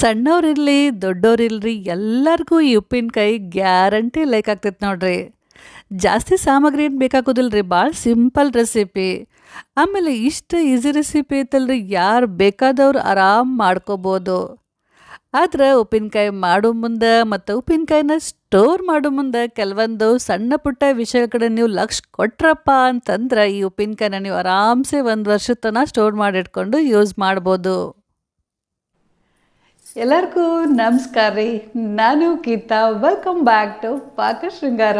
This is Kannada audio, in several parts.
ಸಣ್ಣವ್ರಿರಲಿ ದೊಡ್ಡೋರಿಲ್ರಿ ಎಲ್ಲರಿಗೂ ಈ ಉಪ್ಪಿನಕಾಯಿ ಗ್ಯಾರಂಟಿ ಲೈಕ್ ಆಗ್ತೈತೆ ನೋಡ್ರಿ. ಜಾಸ್ತಿ ಸಾಮಗ್ರಿ ಏನು ಬೇಕಾಗೋದಿಲ್ಲ ರೀ ಭಾಳ ಸಿಂಪಲ್ ರೆಸಿಪಿ. ಆಮೇಲೆ ಇಷ್ಟು ಈಸಿ ರೆಸಿಪಿ ಐತಲ್ರಿ, ಯಾರು ಬೇಕಾದವ್ರು ಆರಾಮ್ ಮಾಡ್ಕೋಬೋದು. ಆದ್ರೆ ಉಪ್ಪಿನಕಾಯಿ ಮಾಡೋ ಮುಂದೆ ಮತ್ತು ಉಪ್ಪಿನಕಾಯಿನ ಸ್ಟೋರ್ ಮಾಡೋ ಮುಂದೆ ಕೆಲವೊಂದು ಸಣ್ಣ ಪುಟ್ಟ ವಿಷಯ ಕಡೆ ನೀವು ಲಕ್ಷ ಕೊಟ್ರಪ್ಪ ಅಂತಂದ್ರೆ ಈ ಉಪ್ಪಿನಕಾಯಿನ ನೀವು ಆರಾಮ್ಸೆ ಒಂದು ವರ್ಷದ ತನಕ ಸ್ಟೋರ್ ಮಾಡಿಟ್ಕೊಂಡು ಯೂಸ್ ಮಾಡ್ಬೋದು. ಎಲ್ಲರಿಗೂ ನಮಸ್ಕಾರ ರೀ. ನಾನು ಗೀತಾ. ವೆಲ್ಕಮ್ ಬ್ಯಾಕ್ ಟು ಪಾಕ ಶೃಂಗಾರ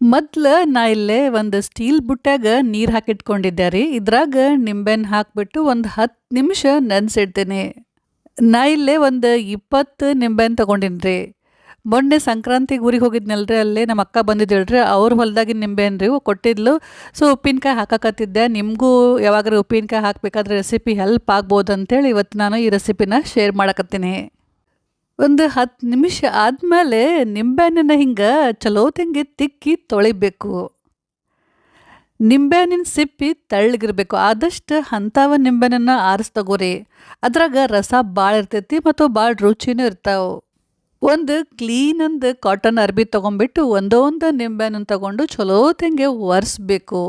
ಮೊದ್ಲು ನಾ ಇಲ್ಲೇ ಒಂದು ಸ್ಟೀಲ್ ಬುಟ್ಟಾಗ ನೀರು ಹಾಕಿಟ್ಕೊಂಡಿದ್ದೆ ರೀ. ಇದ್ರಾಗ ನಿಂಬೆನ್ ಹಾಕ್ಬಿಟ್ಟು ಒಂದು ಹತ್ತು ನಿಮಿಷ ನೆನೆಸಿಡ್ತೀನಿ. ನಾ ಇಲ್ಲೇ ಒಂದು ಇಪ್ಪತ್ತು ನಿಂಬೆನ್ ತೊಗೊಂಡಿನಿ ರೀ ಮೊನ್ನೆ ಸಂಕ್ರಾಂತಿಗೆ ಊರಿಗೆ ಹೋಗಿದ್ನಲ್ರಿ, ಅಲ್ಲೇ ನಮ್ಮ ಅಕ್ಕ ಬಂದಿದ್ದೇಳ್ರಿ ಅವ್ರ ಹೊಲ್ದಾಗಿನ ರೀ ಕೊಟ್ಟಿದ್ಲು. ಸೊ ಉಪ್ಪಿನಕಾಯಿ ಹಾಕಕತ್ತಿದ್ದೆ, ನಿಮಗೂ ಯಾವಾಗ್ರೆ ಉಪ್ಪಿನಕಾಯಿ ಹಾಕಬೇಕಾದ್ರೆ ರೆಸಿಪಿ ಹೆಲ್ಪ್ ಆಗ್ಬೋದು ಅಂತೇಳಿ ಇವತ್ತು ನಾನು ಈ ರೆಸಿಪಿನ ಶೇರ್ ಮಾಡಕತ್ತೀನಿ. ಒಂದು ಹತ್ತು ನಿಮಿಷ ಆದಮೇಲೆ ನಿಂಬೆಹಣ್ಣನ್ನು ಹಿಂಗೆ ಚಲೋತಂಗೆ ತಿಕ್ಕಿ ತೊಳಿಬೇಕು. ನಿಂಬೆಹಣ್ಣಿನ ಸಿಪ್ಪಿ ತೆಳ್ಳಗಿರ್ಬೇಕು, ಆದಷ್ಟು ಅಂಥವ ನಿಂಬೆಹಣ್ಣನ್ನು ಆರಿಸಿ ತಗೋರಿ ಅದ್ರಾಗ ರಸ ಭಾಳ ಇರ್ತೈತಿ ಮತ್ತು ಭಾಳ ರುಚಿನೂ ಇರ್ತಾವೆ. ಒಂದು ಕ್ಲೀನಂದು ಕಾಟನ್ ಅರ್ಬಿ ತೊಗೊಂಬಿಟ್ಟು ಒಂದೊಂದು ನಿಂಬೆನ ತಗೊಂಡು ಚಲೋತಂಗೆ ಒರೆಸ್ಬೇಕು.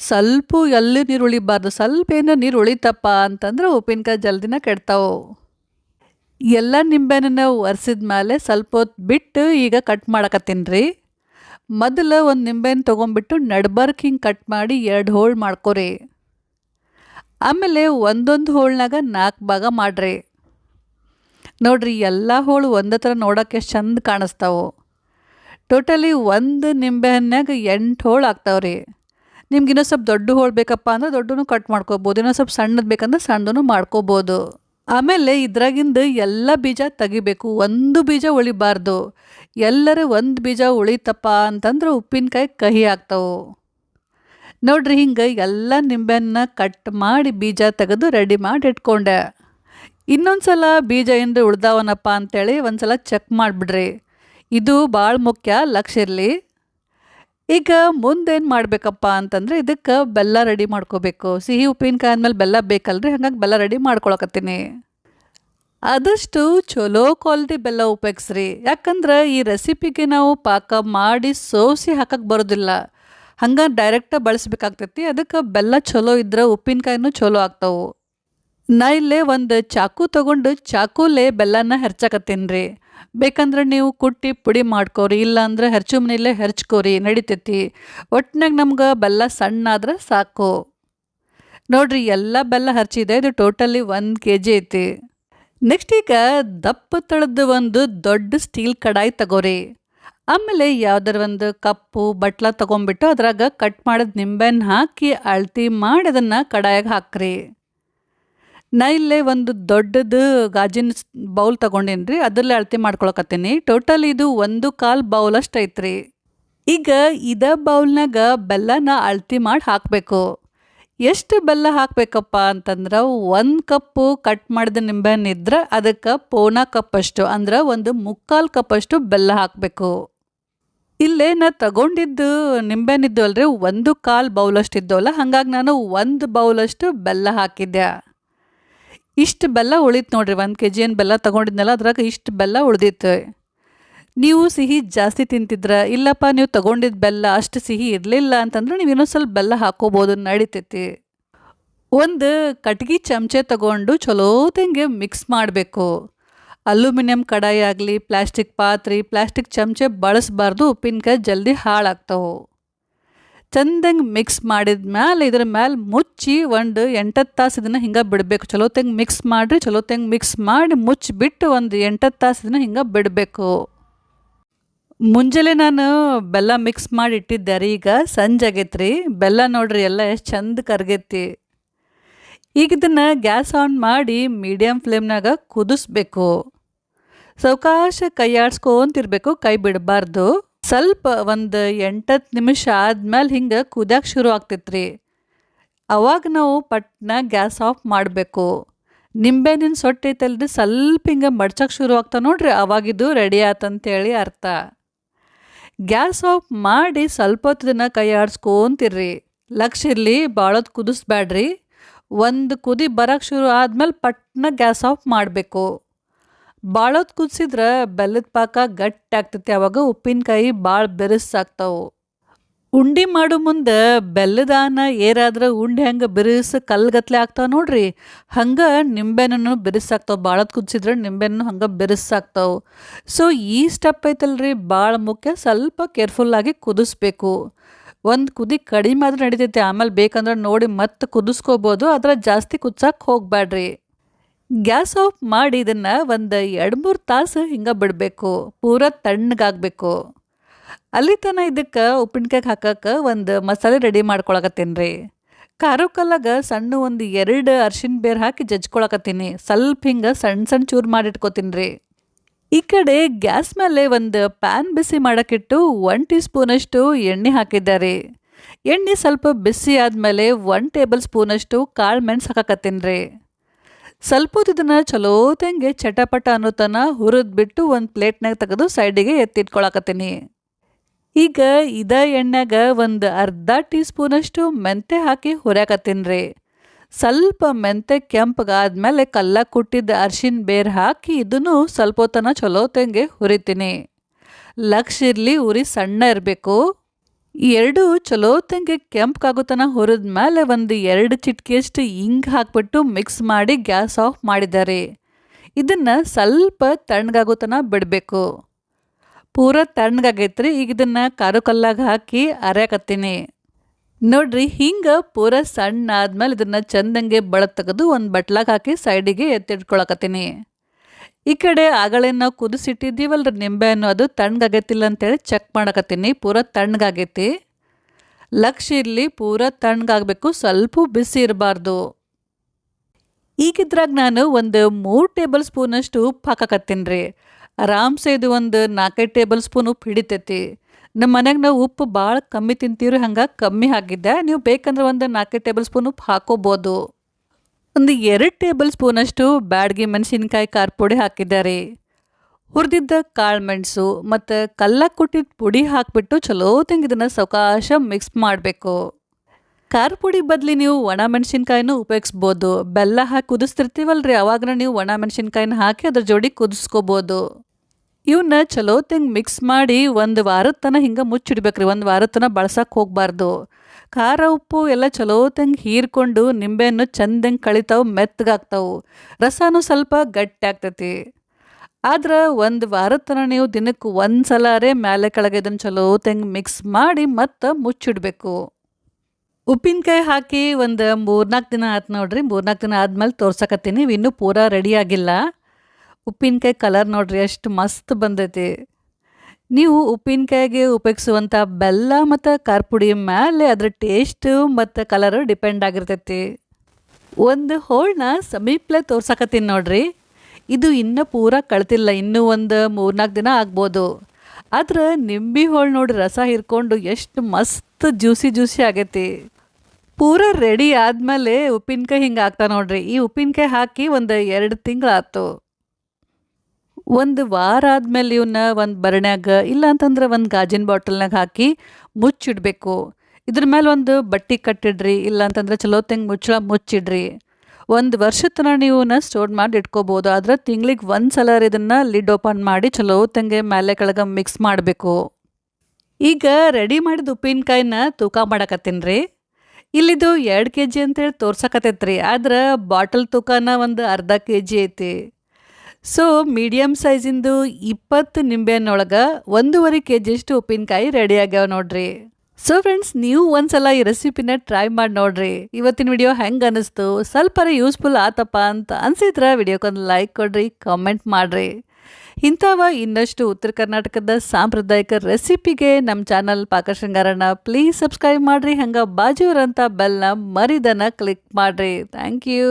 ಸ್ವಲ್ಪ ಎಲ್ಲಿ ನೀರು ಉಳಿಬಾರ್ದು, ಸ್ವಲ್ಪ ಏನೋ ನೀರು ಉಳಿತಪ್ಪ ಅಂತಂದ್ರೆ ಉಪ್ಪಿನಕಾಯಿ ಜಲ್ದಿನ ಕೆಡ್ತಾವೆ. ಎಲ್ಲ ನಿಂಬೆಹಣ್ಣನ್ನ ಒರೆಸಿದ ಮೇಲೆ ಸ್ವಲ್ಪ ಹೊತ್ತು ಬಿಟ್ಟು ಈಗ ಕಟ್ ಮಾಡಕತ್ತೀನಿ ರೀ. ಮೊದಲು ಒಂದು ನಿಂಬೆಹಣ್ಣು ತೊಗೊಂಬಿಟ್ಟು ನಡ್ಬರ್ಕ್ ಹಿಂಗೆ ಕಟ್ ಮಾಡಿ ಎರಡು ಹೋಳು ಮಾಡ್ಕೋರಿ ಆಮೇಲೆ ಒಂದೊಂದು ಹೋಳ್ನಾಗ ನಾಲ್ಕು ಭಾಗ ಮಾಡ್ರಿ. ನೋಡ್ರಿ, ಎಲ್ಲ ಹೋಳು ಒಂದೇ ಥರ ನೋಡೋಕೆ ಚಂದ ಕಾಣಿಸ್ತಾವೆ. ಟೋಟಲಿ ಒಂದು ನಿಂಬೆಹಣ್ಣಾಗ ಎಂಟು ಹೋಳು ಆಗ್ತಾವ್ರಿ. ನಿಮ್ಗೆ ಇನ್ನೂ ಸ್ವಲ್ಪ ದೊಡ್ಡ ಹೋಳು ಬೇಕಪ್ಪ ಅಂದ್ರೆ ದೊಡ್ಡನು ಕಟ್ ಮಾಡ್ಕೋಬೋದು, ಇನ್ನೊಂದು ಸ್ವಲ್ಪ ಸಣ್ಣದು ಬೇಕಂದ್ರೆ ಸಣ್ಣದೂ ಮಾಡ್ಕೋಬೋದು. ಆಮೇಲೆ ಇದ್ರಾಗಿಂದ ಎಲ್ಲ ಬೀಜ ತೆಗಿಬೇಕು, ಒಂದು ಬೀಜ ಉಳಿಬಾರ್ದು. ಎಲ್ಲರೂ ಒಂದು ಬೀಜ ಉಳಿತಪ್ಪ ಅಂತಂದ್ರೆ ಉಪ್ಪಿನಕಾಯಿ ಕಹಿ ಆಗ್ತಾವೆ. ನೋಡ್ರಿ, ಹಿಂಗೆ ಎಲ್ಲ ನಿಂಬೆಹಣ್ಣ ಕಟ್ ಮಾಡಿ ಬೀಜ ತೆಗೆದು ರೆಡಿ ಮಾಡಿ ಇಟ್ಕೊಂಡೆ. ಇನ್ನೊಂದು ಸಲ ಬೀಜ ಏನ್ರಿ ಉಳ್ದಾವನಪ್ಪ ಅಂತೇಳಿ ಒಂದು ಸಲ ಚೆಕ್ ಮಾಡಿಬಿಡ್ರಿ. ಇದು ಭಾಳ ಮುಖ್ಯ, ಲಕ್ಷ ಇರಲಿ. ಈಗ ಮುಂದೇನು ಮಾಡಬೇಕಪ್ಪ ಅಂತಂದರೆ ಇದಕ್ಕೆ ಬೆಲ್ಲ ರೆಡಿ ಮಾಡ್ಕೋಬೇಕು. ಸಿಹಿ ಉಪ್ಪಿನಕಾಯಿ ಅಂದಮೇಲೆ ಬೆಲ್ಲ ಬೇಕಲ್ರಿ, ಹಂಗಾಗಿ ಬೆಲ್ಲ ರೆಡಿ ಮಾಡ್ಕೊಳಕತ್ತೀನಿ. ಆದಷ್ಟು ಚಲೋ ಕ್ವಾಲಿಟಿ ಬೆಲ್ಲ ಉಪಯೋಗಿಸ್ರಿ. ಯಾಕಂದ್ರೆ ಈ ರೆಸಿಪಿಗೆ ನಾವು ಪಾಕ ಮಾಡಿ ಸೋಸಿ ಹಾಕಕ್ಕೆ ಬರೋದಿಲ್ಲ. ಹಂಗೆ ಡೈರೆಕ್ಟಾಗಿ ಬಳಸ್ಬೇಕಾಗ್ತೈತಿ, ಅದಕ್ಕೆ ಬೆಲ್ಲ ಚಲೋ ಇದ್ರೆ ಉಪ್ಪಿನಕಾಯಿನೂ ಚಲೋ ಆಗ್ತಾವೆ. ನಾ ಇಲ್ಲೇ ಒಂದು ಚಾಕು ತಗೊಂಡು ಚಾಕುಲೇ ಬೆಲ್ಲನ ಹೆರ್ಚಾಕತ್ತೀನಿ ರೀ ಬೇಕಂದ್ರೆ ನೀವು ಕುಟ್ಟಿ ಪುಡಿ ಮಾಡ್ಕೋರಿ ಇಲ್ಲ ಅಂದ್ರೆ ಹೆರ್ಚು ಮನೆಯಲ್ಲೇ ಹೆರ್ಚ್ಕೋರಿ, ನಡಿತೈತಿ. ಒಟ್ಟಿನಾಗ ನಮ್ಗೆ ಬೆಲ್ಲ ಸಣ್ಣ ಆದ್ರೆ ಸಾಕು. ನೋಡ್ರಿ, ಎಲ್ಲ ಬೆಲ್ಲ ಹರ್ಚಿದೆ, ಇದು ಟೋಟಲಿ ಒಂದು ಕೆ ಜಿ ಐತಿ. ನೆಕ್ಸ್ಟ್ ಈಗ ದಪ್ಪ ತಳದ ಒಂದು ದೊಡ್ಡ ಸ್ಟೀಲ್ ಕಡಾಯಿ ತಗೋರಿ. ಆಮೇಲೆ ಯಾವ್ದಾರ ಒಂದು ಕಪ್ಪು ಬಟ್ಲ ತೊಗೊಂಬಿಟ್ಟು ಅದ್ರಾಗ ಕಟ್ ಮಾಡಿದ ನಿಂಬೆನ ಹಾಕಿ ಅಳ್ತಿ ಮಾಡಿ ಅದನ್ನು ಕಡಾಯಾಗ ಹಾಕ್ರಿ. ನಾ ಇಲ್ಲೇ ಒಂದು ದೊಡ್ಡದು ಗಾಜಿನ ಬೌಲ್ ತೊಗೊಂಡೇನಿ ರೀ ಅದರಲ್ಲೇ ಅಳತೆ ಮಾಡ್ಕೊಳಕತ್ತೀನಿ. ಟೋಟಲ್ ಇದು ಒಂದು ಕಾಲು ಬೌಲ್ ಅಷ್ಟು ಐತ್ರಿ. ಈಗ ಇದ ಬೌಲ್ನಾಗ ಬೆಲ್ಲನ ಅಳತೆ ಮಾಡಿ ಹಾಕಬೇಕು. ಎಷ್ಟು ಬೆಲ್ಲ ಹಾಕಬೇಕಪ್ಪ ಅಂತಂದ್ರೆ ಒಂದು ಕಪ್ಪು ಕಟ್ ಮಾಡಿದ ನಿಂಬೆಹಣ್ಣು ಇದ್ರೆ ಅದಕ್ಕೆ ಪೋನಾ ಕಪ್ಪಷ್ಟು ಅಂದ್ರೆ ಒಂದು ಮುಕ್ಕಾಲು ಕಪ್ಪಷ್ಟು ಬೆಲ್ಲ ಹಾಕಬೇಕು. ಇಲ್ಲೇ ನಾ ತಗೊಂಡಿದ್ದು ನಿಂಬೆಹಣ್ಣಿದ್ದು ಅಲ್ರಿ ಒಂದು ಕಾಲು ಬೌಲಷ್ಟು ಇದ್ದವಲ್ಲ ಹಾಗಾಗಿ ನಾನು ಒಂದು ಬೌಲಷ್ಟು ಬೆಲ್ಲ ಹಾಕಿದ್ದೆ ಇಷ್ಟು ಬೆಲ್ಲ ಉಳಿತು ನೋಡ್ರಿ, ಒಂದು ಕೆ ಜಿ ಏನು ಬೆಲ್ಲ ತೊಗೊಂಡಿದ್ನಲ್ಲ, ಅದ್ರಾಗ ಇಷ್ಟು ಬೆಲ್ಲ ಉಳಿದಿತ್ತು. ನೀವು ಸಿಹಿ ಜಾಸ್ತಿ ತಿಂತಿದ್ರ, ಇಲ್ಲಪ್ಪ ನೀವು ತಗೊಂಡಿದ್ದ ಬೆಲ್ಲ ಅಷ್ಟು ಸಿಹಿ ಇರಲಿಲ್ಲ ಅಂತಂದ್ರೆ ನೀವು ಇನ್ನೊಂದು ಸ್ವಲ್ಪ ಬೆಲ್ಲ ಹಾಕೋಬೋದು ನಡಿತೈತಿ. ಒಂದು ಕಟ್ಗೆ ಚಮಚೆ ತಗೊಂಡು ಚಲೋತಂಗೆ ಮಿಕ್ಸ್ ಮಾಡಬೇಕು. ಅಲ್ಯೂಮಿನಿಯಂ ಕಡಾಯಿ ಆಗಲಿ, ಪ್ಲಾಸ್ಟಿಕ್ ಪಾತ್ರೆ, ಪ್ಲಾಸ್ಟಿಕ್ ಚಮಚೆ ಬಳಸಬಾರ್ದು, ಉಪ್ಪಿನಕಾಯಿ ಜಲ್ದಿ ಹಾಳಾಗ್ತಾವೆ. ಚಂದಂಗೆ ಮಿಕ್ಸ್ ಮಾಡಿದ ಮ್ಯಾಲೆ, ಇದ್ರ ಮ್ಯಾಲೆ ಮುಚ್ಚಿ ಒಂದು ಎಂಟತ್ತು ತಾಸು ಇದನ್ನು ಹಿಂಗೆ ಬಿಡಬೇಕು. ಚಲೋತಂಗೆ ಮಿಕ್ಸ್ ಮಾಡಿರಿ ಚಲೋತಂಗೆ ಮಿಕ್ಸ್ ಮಾಡಿ ಮುಚ್ಚಿಬಿಟ್ಟು ಒಂದು ಎಂಟತ್ತು ತಾಸು ಇದನ್ನು ಹಿಂಗೆ ಬಿಡಬೇಕು. ಮುಂಜಾನೆ ನಾನು ಬೆಲ್ಲ ಮಿಕ್ಸ್ ಮಾಡಿ ಇಟ್ಟಿದ್ದೆ ರೀ ಈಗ, ಸಂಜೆ ಆಗೈತೆ ರೀ. ಬೆಲ್ಲ ನೋಡ್ರಿ ಎಲ್ಲ ಎಷ್ಟು ಚಂದ ಕರ್ಗೈತಿ. ಈಗ ಇದನ್ನು ಗ್ಯಾಸ್ ಆನ್ ಮಾಡಿ ಮೀಡಿಯಮ್ ಫ್ಲೇಮ್ನಾಗ ಕುದಿಸ್ಬೇಕು. ಸಾವಕಾಶ ಕೈ ಆಡ್ಸ್ಕೊಂತಿರ್ಬೇಕು, ಕೈ ಬಿಡಬಾರ್ದು. ಸ್ವಲ್ಪ ಒಂದು ಎಂಟತ್ತು ನಿಮಿಷ ಆದ್ಮೇಲೆ ಹಿಂಗೆ ಕುದ್ಯಾಕೆ ಶುರು ಆಗ್ತೈತ್ರಿ. ಅವಾಗ ನಾವು ಪಟ್ನ ಗ್ಯಾಸ್ ಆಫ್ ಮಾಡಬೇಕು. ನಿಂಬೆಹಣ್ಣಿನ ಸೊಟ್ಟೆ ಐತಲ್ರಿ, ಸ್ವಲ್ಪ ಹಿಂಗೆ ಮಡ್ಚಕ್ಕೆ ಶುರು ಆಗ್ತಾವೆ ನೋಡ್ರಿ ಅವಾಗಿದು ರೆಡಿ ಆತಂತೇಳಿ ಅರ್ಥ. ಗ್ಯಾಸ್ ಆಫ್ ಮಾಡಿ ಸ್ವಲ್ಪ ಹೊತ್ತು ದಿನ ಕೈ ಆಡಿಸ್ಕೊಂತಿರ್ರಿ. ಲಕ್ಷ ಇರಲಿ ಭಾಳೊತ್ತು ಕುದಿಸ್ಬೇಡ್ರಿ ಒಂದು ಕುದಿ ಬರೋಕ್ಕೆ ಶುರು ಆದಮೇಲೆ ಪಟ್ನ ಗ್ಯಾಸ್ ಆಫ್ ಮಾಡಬೇಕು. ಭಾಳೊತ್ತು ಕುದಿಸಿದ್ರೆ ಬೆಲ್ಲದ ಪಾಕ ಗಟ್ಟಿ ಆಗ್ತೈತಿ, ಅವಾಗ ಉಪ್ಪಿನಕಾಯಿ ಭಾಳ ಬೆರಸಾಗ್ತಾವು. ಉಂಡೆ ಮಾಡೋ ಮುಂದೆ ಬೆಲ್ಲದಾನ ಏರಾದ್ರೆ ಉಂಡೆ ಹೆಂಗೆ ಬಿರುಸು ಕಲ್ಗತ್ಲೆ ಆಗ್ತಾವ ನೋಡ್ರಿ. ಹಂಗೆ ನಿಂಬೆನೂ ಬಿರುಸಾಗ್ತಾವೆ ಭಾಳತ್ ಕುದಿಸಿದ್ರೆ ನಿಂಬೆನೂ ಹಂಗೆ ಬಿರುಸಾಗ್ತಾವೆ. ಸೊ ಈ ಸ್ಟೆಪ್ ಐತಲ್ರಿ ಭಾಳ ಮುಖ್ಯ, ಸ್ವಲ್ಪ ಕೇರ್ಫುಲ್ಲಾಗಿ ಕುದಿಸ್ಬೇಕು. ಒಂದು ಕುದಿ ಕಡಿಮೆ ಆದ್ರೆ ನಡಿತೈತೆ, ಆಮೇಲೆ ಬೇಕಂದ್ರೆ ನೋಡಿ ಮತ್ತೆ ಕುದಿಸ್ಕೋಬೋದು, ಆದ್ರೆ ಜಾಸ್ತಿ ಕುದ್ಸಕ್ಕೆ ಹೋಗ್ಬೇಡ್ರಿ ಗ್ಯಾಸ್ ಆಫ್ ಮಾಡಿ ಇದನ್ನ ಒಂದು ಎರಡು ಮೂರು ತಾಸು ಹಿಂಗೆ ಬಿಡಬೇಕು, ಪೂರ ತಣ್ಣಗಾಗಬೇಕು. ಅಲ್ಲಿ ತನ ಇದಕ್ಕೆ ಉಪ್ಪಿನಕಾಯಿ ಹಾಕಕ್ಕೆ ಒಂದು ಮಸಾಲೆ ರೆಡಿ ಮಾಡ್ಕೊಳಕತ್ತೀನಿ ರೀ. ಖಾರ ಕಲ್ಲಾಗ ಸಣ್ಣ ಒಂದು ಎರಡು ಅರ್ಶಿನ ಬೇರು ಹಾಕಿ ಜಜ್ಕೊಳಕತ್ತೀನಿ, ಸ್ವಲ್ಪ ಹಿಂಗೆ ಸಣ್ಣ ಸಣ್ಣ ಚೂರು ಮಾಡಿಟ್ಕೋತೀನಿ ರೀ. ಈ ಕಡೆ ಗ್ಯಾಸ್ ಮೇಲೆ ಒಂದು ಪ್ಯಾನ್ ಬಿಸಿ ಮಾಡೋಕ್ಕಿಟ್ಟು ಒನ್ ಟೀ ಸ್ಪೂನಷ್ಟು ಎಣ್ಣೆ ಹಾಕಿದ್ದಾರೆ ಎಣ್ಣೆ ಸ್ವಲ್ಪ ಬಿಸಿ ಆದಮೇಲೆ ಒನ್ ಟೇಬಲ್ ಸ್ಪೂನಷ್ಟು ಕಾಳು ಮೆಣ್ಸು ಹಾಕಕತ್ತೀನಿ ರೀ. ಸ್ವಲ್ಪ ಇದನ್ನ ಇದನ್ನು ಚಲೋತಂಗೆ ಚಟಪಟ ಅನ್ನೋತನ ಹುರಿದು ಬಿಟ್ಟು ಒಂದು ಪ್ಲೇಟ್ನಾಗ ತೆಗೆದು ಸೈಡಿಗೆ ಎತ್ತಿಟ್ಕೊಳಕತ್ತೀನಿ. ಈಗ ಇದ ಎಣ್ಣೆಗ ಒಂದು ಅರ್ಧ ಟೀ ಸ್ಪೂನಷ್ಟು ಮೆಂತೆ ಹಾಕಿ ಹುರ್ಯಾಕತ್ತೀನಿ ರೀ ಸ್ವಲ್ಪ ಮೆಂತೆ ಕೆಂಪಗಾದ್ಮೇಲೆ ಕಲ್ಲ ಕುಟ್ಟಿದ್ದ ಅರ್ಶಿನ ಬೇರ್ ಹಾಕಿ ಇದನ್ನು ಸ್ವಲ್ಪ ಹೊತ್ತನ ಚಲೋತಂಗೆ ಹುರಿತೀನಿ. ಲಕ್ಷ ಇರಲಿ ಉರಿ ಸಣ್ಣ ಇರಬೇಕು. ಎರಡು ಚಲೋತಂಗೆ ಕಾಗುತನ ಹುರಿದ ಮೇಲೆ ಒಂದು ಎರಡು ಚಿಟಿಕೆಯಷ್ಟು ಹಿಂಗ್ ಹಾಕ್ಬಿಟ್ಟು ಮಿಕ್ಸ್ ಮಾಡಿ ಗ್ಯಾಸ್ ಆಫ್ ಮಾಡಿದ್ದಾರೆ. ಇದನ್ನು ಸ್ವಲ್ಪ ತಣ್ಣಗಾಗೋತನ ಬಿಡಬೇಕು. ಪೂರ ತಣ್ಣಗಾಗೈತ್ರಿ, ಈಗ ಇದನ್ನು ಕಾರು ಕಲ್ಲಾಗ ಹಾಕಿ ಅರ್ಯಾಕತ್ತೀನಿ. ನೋಡ್ರಿ, ಹಿಂಗೆ ಪೂರ ಸಣ್ಣ ಆದ್ಮೇಲೆ ಇದನ್ನು ಚಂದಂಗೆ ಬಳತ್ ತೆಗೆದು ಒಂದು ಬಟ್ಲಾಗ ಹಾಕಿ ಸೈಡಿಗೆ ಎತ್ತಿಟ್ಕೊಳಕತ್ತೀನಿ. ಈ ಕಡೆ ಆಗಳೇ ನಾವು ಕುದಿಸಿಟ್ಟಿದ್ದೀವಲ್ರಿ ನಿಂಬೆಹಣ್ಣು ಅದು ತಣ್ಣಗಾಗೈತಿಲ್ಲ ಅಂತೇಳಿ ಚೆಕ್ ಮಾಡಕತ್ತೀನಿ. ಪೂರ ತಣ್ಣಗಾಗೈತಿ. ಲಕ್ಷ ಇರಲಿ, ಪೂರ ತಣ್ಣಗಾಗಬೇಕು. ಸ್ವಲ್ಪ ಬಿಸಿ ಇರಬಾರ್ದು. ಈಗಿದ್ರಾಗ ನಾನು ಒಂದು ಮೂರು ಟೇಬಲ್ ಸ್ಪೂನಷ್ಟು ಉಪ್ಪು ಹಾಕಕತ್ತೀನಿ ರೀ ಆರಾಮ್ಸೆ ಇದು ಒಂದು ನಾಲ್ಕೈದು ಟೇಬಲ್ ಸ್ಪೂನ್ ಉಪ್ಪು ಹಿಡಿತೈತಿ. ನಮ್ಮ ಮನೆಗೆ ನಾವು ಉಪ್ಪು ಭಾಳ ಕಮ್ಮಿ ತಿಂತೀವ್ರಿ, ಹಂಗೆ ಕಮ್ಮಿ ಹಾಕಿದ್ದೆ. ನೀವು ಬೇಕಂದ್ರೆ ಒಂದು ನಾಲ್ಕೈದು ಟೇಬಲ್ ಸ್ಪೂನ್ ಉಪ್ಪು ಹಾಕೋಬೋದು. ಒಂದು ಎರಡು ಟೇಬಲ್ ಸ್ಪೂನಷ್ಟು ಬ್ಯಾಡ್ಗೆ ಮೆಣಸಿನ್ಕಾಯಿ ಖಾರ ಪುಡಿ ಹಾಕಿದ್ದಾರೆ. ಹುರಿದಿದ್ದ ಕಾಳು ಮೆಣಸು ಮತ್ತು ಕಲ್ಲ ಕುಟ್ಟಿದ ಪುಡಿ ಹಾಕಿಬಿಟ್ಟು ಚಲೋ ಇದನ್ನು ಸಾವಕಾಶ ಮಿಕ್ಸ್ ಮಾಡಬೇಕು. ಖಾರ ಪುಡಿ ಬದಲಿ ನೀವು ಒಣ ಮೆಣಸಿನ್ಕಾಯಿನೂ ಉಪಯೋಗಿಸ್ಬೋದು. ಬೆಲ್ಲ ಹಾಕಿ ಕುದಿಸ್ತಿರ್ತೀವಲ್ರಿ ಅವಾಗ ನೀವು ಒಣ ಮೆಣಸಿನ್ಕಾಯಿನ ಹಾಕಿ ಅದ್ರ ಜೋಡಿ ಕುದಿಸ್ಕೋಬೋದು. ಇವನ್ನ ಚಲೋ ತಂಗ ಮಿಕ್ಸ್ ಮಾಡಿ ಒಂದು ವಾರದ ತನಕ ಹಿಂಗೆ ಮುಚ್ಚಿಡ್ಬೇಕ್ರಿ, ಒಂದು ವಾರದ ತನಕ ಬಳಸಕ್ಕೆ ಹೋಗಬಾರ್ದು. ಖಾರ ಉಪ್ಪು ಎಲ್ಲ ಚಲೋತಂಗೆ ಹೀರ್ಕೊಂಡು ನಿಂಬೆಹಣ್ಣು ಚಂದಂಗೆ ಕಳಿತಾವು, ಮೆತ್ತಗಾಗ್ತಾವು. ರಸನೂ ಸ್ವಲ್ಪ ಗಟ್ಟಿ ಆಗ್ತೈತಿ. ಆದ್ರೆ ಒಂದು ವಾರದ ತನಕ ನೀವು ದಿನಕ್ಕೆ ಒಂದು ಸಲರೇ ಮೇಲೆ ಕೆಳಗೆ ಇದನ್ನು ಚಲೋ ತೆಂಗೆ ಮಿಕ್ಸ್ ಮಾಡಿ ಮತ್ತೆ ಮುಚ್ಚಿಡ್ಬೇಕು. ಉಪ್ಪಿನಕಾಯಿ ಹಾಕಿ ಒಂದು ಮೂರ್ನಾಲ್ಕು ದಿನ ಆಯ್ತು ನೋಡ್ರಿ. ಮೂರ್ನಾಲ್ಕು ದಿನ ಆದ್ಮೇಲೆ ತೋರ್ಸಕತ್ತೀನಿ. ಇನ್ನೂ ಪೂರಾ ರೆಡಿ ಆಗಿಲ್ಲ. ಉಪ್ಪಿನಕಾಯಿ ಕಲರ್ ನೋಡ್ರಿ ಎಷ್ಟು ಮಸ್ತ್ ಬಂದೈತಿ. ನೀವು ಉಪ್ಪಿನಕಾಯಿಗೆ ಉಪಯೋಗಿಸುವಂಥ ಬೆಲ್ಲ ಮತ್ತು ಖಾರ ಪುಡಿ ಮೇಲೆ ಅದರ ಟೇಸ್ಟು ಮತ್ತು ಕಲರು ಡಿಪೆಂಡ್ ಆಗಿರ್ತೈತಿ. ಒಂದು ಹೋಳನ್ನ ಸಮೀಪಲೇ ತೋರ್ಸಕತ್ತೀನಿ ನೋಡ್ರಿ. ಇದು ಇನ್ನೂ ಪೂರ ಕಳ್ತಿಲ್ಲ, ಇನ್ನೂ ಒಂದು ಮೂರ್ನಾಲ್ಕು ದಿನ ಆಗ್ಬೋದು. ಆದ್ರೆ ನಿಂಬೆ ಹೋಳು ನೋಡಿ ರಸ ಹಿರ್ಕೊಂಡು ಎಷ್ಟು ಮಸ್ತ್ ಜ್ಯೂಸಿ ಜ್ಯೂಸಿ ಆಗೈತಿ. ಪೂರ ರೆಡಿ ಆದಮೇಲೆ ಉಪ್ಪಿನಕಾಯಿ ಹಿಂಗೆ ಆಗ್ತಾ ನೋಡ್ರಿ. ಈ ಉಪ್ಪಿನಕಾಯಿ ಹಾಕಿ ಒಂದು ಎರಡು ತಿಂಗಳಾಯ್ತು ಒಂದು ವಾರ ಆದಮೇಲೆ ಇವನ್ನ ಒಂದು ಬರಣ್ಯಾಗ ಇಲ್ಲ ಅಂತಂದ್ರೆ ಒಂದು ಗಾಜಿನ ಬಾಟಲ್ನಾಗ ಹಾಕಿ ಮುಚ್ಚಿಡಬೇಕು. ಇದ್ರ ಮೇಲೆ ಒಂದು ಬಟ್ಟೆ ಕಟ್ಟಿಡ್ರಿ, ಇಲ್ಲ ಅಂತಂದ್ರೆ ಚಲೋ ತೆಂಗೆ ಮುಚ್ಚಳ ಮುಚ್ಚಿಡ್ರಿ. ಒಂದು ವರ್ಷದ ತನಕ ನೀವನ್ನ ಸ್ಟೋರ್ ಮಾಡಿ ಇಟ್ಕೋಬೋದು. ಆದ್ರೆ ತಿಂಗ್ಳಿಗೆ ಒಂದು ಸಲ ಇದನ್ನು ಲಿಡ್ ಓಪನ್ ಮಾಡಿ ಚಲೋ ತಂಗೆ ಮೇಲೆ ಕೆಳಗೆ ಮಿಕ್ಸ್ ಮಾಡಬೇಕು. ಈಗ ರೆಡಿ ಮಾಡಿದ ಉಪ್ಪಿನಕಾಯಿನ ತೂಕ ಮಾಡಕತ್ತೀನಿ ರೀ ಇಲ್ಲಿದು ಎರಡು ಕೆ ಜಿ ಅಂತೇಳಿ ತೋರ್ಸಕತ್ತೈತ್ರಿ. ಆದ್ರೆ ಬಾಟಲ್ ತೂಕನ ಒಂದು ಅರ್ಧ ಕೆ ಜಿ ಐತಿ. ಸೊ ಮೀಡಿಯಮ್ ಸೈಜಿಂದು ಇಪ್ಪತ್ತು ನಿಂಬೆಹಣ್ಣೊಳಗೆ ಒಂದೂವರೆ ಕೆ ಜಿಯಷ್ಟು ಉಪ್ಪಿನಕಾಯಿ ರೆಡಿ ಆಗ್ಯಾವ ನೋಡ್ರಿ. ಸೊ ಫ್ರೆಂಡ್ಸ್ ನೀವು ಒಂದ್ಸಲ ಈ ರೆಸಿಪಿನ ಟ್ರೈ ಮಾಡಿ ನೋಡ್ರಿ. ಇವತ್ತಿನ ವಿಡಿಯೋ ಹೆಂಗೆ ಅನಿಸ್ತು ಸ್ವಲ್ಪ ಯೂಸ್ಫುಲ್ ಆತಪ್ಪ ಅಂತ ಅನ್ಸಿದ್ರೆ ವಿಡಿಯೋಕ್ಕೊಂದು ಲೈಕ್ ಕೊಡ್ರಿ ಕಾಮೆಂಟ್ ಮಾಡ್ರಿ. ಇಂಥವ ಇನ್ನಷ್ಟು ಉತ್ತರ ಕರ್ನಾಟಕದ ಸಾಂಪ್ರದಾಯಿಕ ರೆಸಿಪಿಗೆ ನಮ್ಮ ಚಾನಲ್ ಪಾಕಶೃಂಗಾರನ ಪ್ಲೀಸ್ ಸಬ್ಸ್ಕ್ರೈಬ್ ಮಾಡ್ರಿ, ಹಂಗೆ ಬಾಜೂರಂಥ ಬೆಲ್ನ ಮರಿದನ ಕ್ಲಿಕ್ ಮಾಡ್ರಿ. Thank you